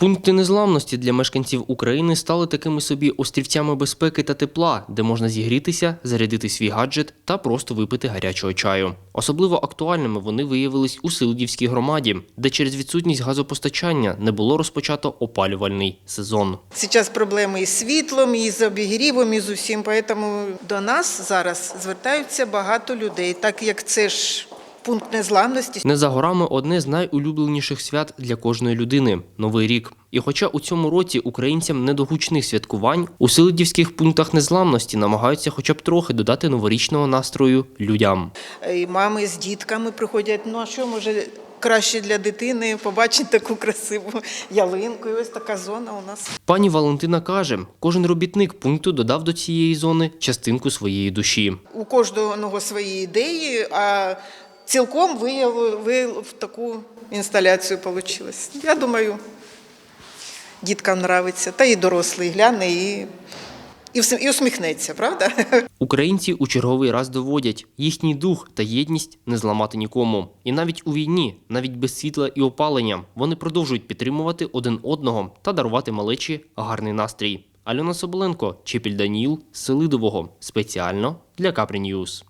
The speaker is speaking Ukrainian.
Пункти незламності для мешканців України стали такими собі острівцями безпеки та тепла, де можна зігрітися, зарядити свій гаджет та просто випити гарячого чаю. Особливо актуальними вони виявились у Силдівській громаді, де через відсутність газопостачання не було розпочато опалювальний сезон. Зараз проблеми із світлом, і з обігрівом, і з усім. Тому до нас зараз звертаються багато людей, так як це ж пункт незламності. Не за горами одне з найулюбленіших свят для кожної людини новий рік. І хоча у цьому році українцям не до гучних святкувань, у селидівських пунктах незламності намагаються хоча б трохи додати новорічного настрою людям. І мами з дітками приходять. Ну а що може краще для дитини побачити таку красиву ялинку? І ось така зона у нас. Пані Валентина каже, кожен робітник пункту додав до цієї зони частинку своєї душі. У кожного свої ідеї, а цілком виявив, таку інсталяцію вийшло. Я думаю, діткам нравиться, та і дорослий гляне і, і, і усміхнеться, правда? Українці у черговий раз доводять, їхній дух та єдність не зламати нікому. І навіть у війні, навіть без світла і опалення, вони продовжують підтримувати один одного та дарувати малечі гарний настрій. Альона Соболенко, Чепіль Даніл, Селидового. Спеціально для Капрі Ньюс.